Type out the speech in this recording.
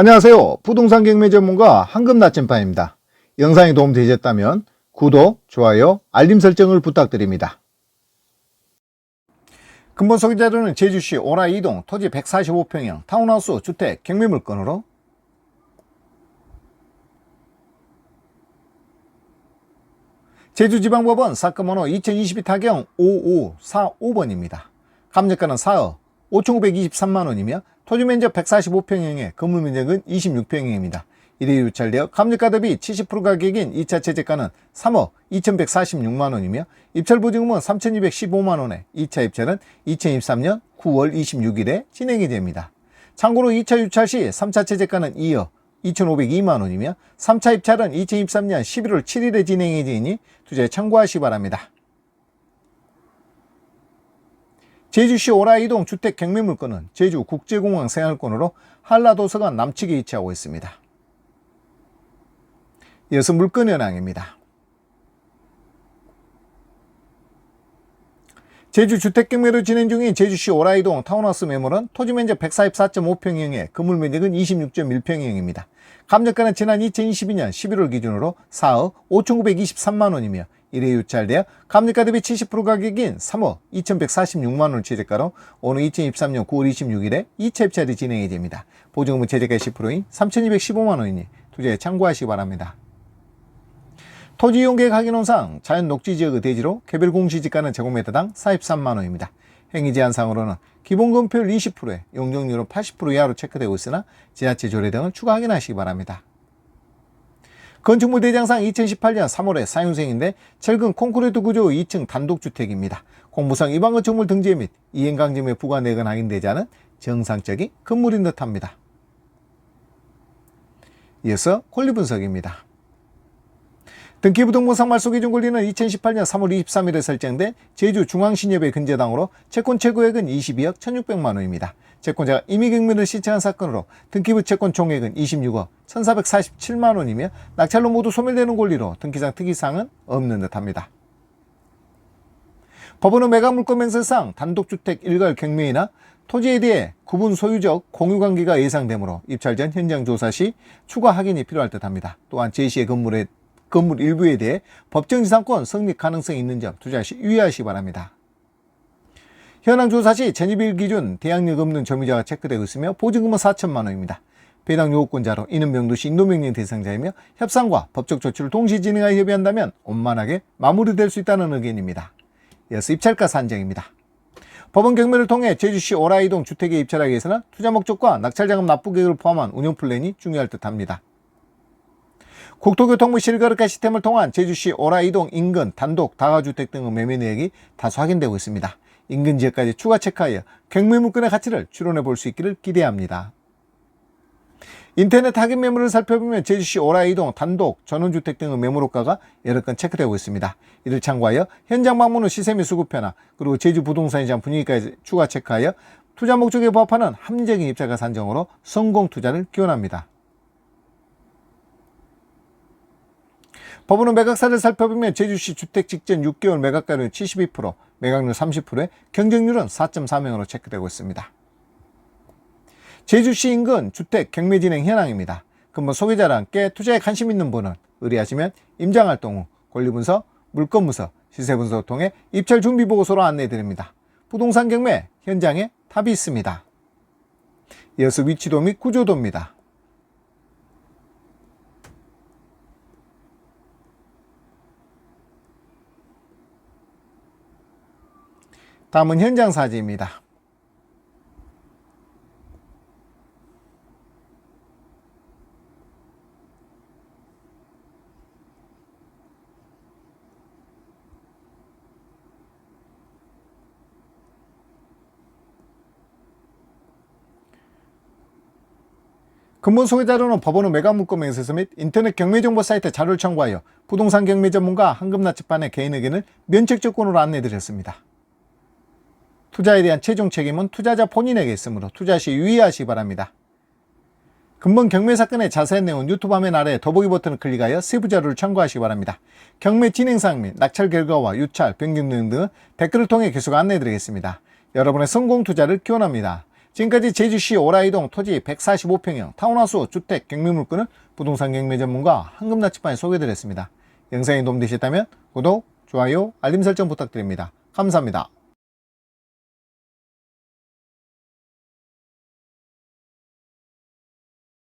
안녕하세요. 부동산 경매 전문가 황금 나침반입니다. 영상이 도움되셨다면 구독, 좋아요, 알림 설정을 부탁드립니다. 근본 소개 자료는 제주시 오라 이동 토지 145평형 타운하우스 주택 경매 물건으로 제주지방법원 사건번호 2022 타경 5545번입니다. 감정가는 4억 5,923만 원이며 토지 면적 145평형에 건물 면적은 26평형입니다. 이래 유찰되어 감정가 대비 70% 가격인 2차 채제가는 3억 2,146만 원이며 입찰 보증금은 3,215만 원에 2차 입찰은 2023년 9월 26일에 진행이 됩니다. 참고로 2차 유찰 시 3차 채제가는 2억 2,502만 원이며 3차 입찰은 2023년 11월 7일에 진행이 되니 투자에 참고하시 기 바랍니다. 제주시 오라이동 주택 경매 물건은 제주 국제공항 생활권으로 한라도서관 남측에 위치하고 있습니다. 이어서 물건 현황입니다. 제주 주택 경매로 진행 중인 제주시 오라이동 타운하우스 매물은 토지 면적 144.5평형에 건물 면적은 26.1평형입니다. 감정가는 지난 2022년 11월 기준으로 4억 5,923만 원이며 이래 유찰되어 감정가 대비 70% 가격인 3억 2,146만원 최저가로 오늘 2023년 9월 26일에 2차 입찰이 진행이 됩니다. 보증금은 최저가 10%인 3,215만원이니 투자에 참고하시기 바랍니다. 토지 이용 계획 확인원상 자연 녹지 지역의 대지로 개별 공시지가는 제곱미터당 43만원입니다. 행위 제한상으로는 기본 건폐율 20%에 용적률은 80% 이하로 체크되고 있으나 지하체 조례 등을 추가 확인하시기 바랍니다. 건축물 대장상 2018년 3월에 사용생인데 철근 콘크리트 구조 2층 단독주택입니다. 공무상 일반 건축물 등재 및 이행강점에 부과 내건 확인되지 않은 정상적인 건물인 듯합니다. 이어서 권리 분석입니다. 등기부등본 상말소 기준 권리는 2018년 3월 23일에 설정된 제주 중앙신협의 근저당으로 채권 최고액은 22억 1600만 원입니다. 채권자가 임의경매를 신청한 사건으로 등기부 채권 총액은 26억 1447만 원이며 낙찰로 모두 소멸되는 권리로 등기상 특이사항은 없는 듯합니다. 법원은 매각물권 맹세상 단독주택 일괄 경매이나 토지에 대해 구분 소유적 공유관계가 예상되므로 입찰 전 현장 조사 시 추가 확인이 필요할 듯합니다. 또한 제시의 건물에 건물 일부에 대해 법정지상권 성립 가능성이 있는 점 투자 시 유의하시기 바랍니다. 현황 조사 시 전입일 기준 대항력 없는 점유자가 체크되고 있으며 보증금은 4천만 원입니다. 배당 요구권자로 이는 명도시 인도명령 대상자이며 협상과 법적 조치를 동시 진행하여 협의한다면 원만하게 마무리될 수 있다는 의견입니다. 이어서 입찰가 산정입니다. 법원 경매를 통해 제주시 오라이동 주택에 입찰하기 위해서는 투자 목적과 낙찰자금 납부 계획을 포함한 운영 플랜이 중요할 듯합니다. 국토교통부 실거래가 시스템을 통한 제주시 오라이동 인근 단독 다가주택 등의 매매 내역이 다수 확인되고 있습니다. 인근 지역까지 추가 체크하여 경매 물건의 가치를 추론해 볼 수 있기를 기대합니다. 인터넷 확인 매물을 살펴보면 제주시 오라이동 단독 전원주택 등의 매물호가가 여러 건 체크되고 있습니다. 이를 참고하여 현장 방문 후 시세 및 수급 변화 그리고 제주 부동산 시장 분위기까지 추가 체크하여 투자 목적에 부합하는 합리적인 입찰가 산정으로 성공 투자를 기원합니다. 법원은 매각사를 살펴보면 제주시 주택 직전 6개월 매각가율 72%, 매각률 30%에 경쟁률은 4.4명으로 체크되고 있습니다. 제주시 인근 주택 경매 진행 현황입니다. 근본 소개자와 함께 투자에 관심 있는 분은 의뢰하시면 임장활동 후 권리분석, 물건분석, 시세분석을 통해 입찰 준비 보고서로 안내해 드립니다. 부동산 경매 현장에 답이 있습니다. 이어서 위치도 및 구조도입니다. 다음은 현장 사진입니다. 근본 소개 자료는 법원의 매각 물건 맹세서 및 인터넷 경매 정보 사이트 자료를 참고하여 부동산 경매 전문가 한금나치판의 개인 의견을 면책 조건으로 안내해 드렸습니다. 투자에 대한 최종 책임은 투자자 본인에게 있으므로 투자 시 유의하시기 바랍니다. 근본 경매 사건의 자세한 내용은 유튜브 화면 아래 더보기 버튼을 클릭하여 세부 자료를 참고하시기 바랍니다. 경매 진행 사항 및 낙찰 결과와 유찰, 변경 등은 댓글을 통해 계속 안내해 드리겠습니다. 여러분의 성공 투자를 기원합니다. 지금까지 제주시 오라이동 토지 145평형 타운하우스 주택 경매 물건을 부동산 경매 전문가 황금나치판에 소개드렸습니다. 영상이 도움되셨다면 구독, 좋아요, 알림 설정 부탁드립니다. 감사합니다.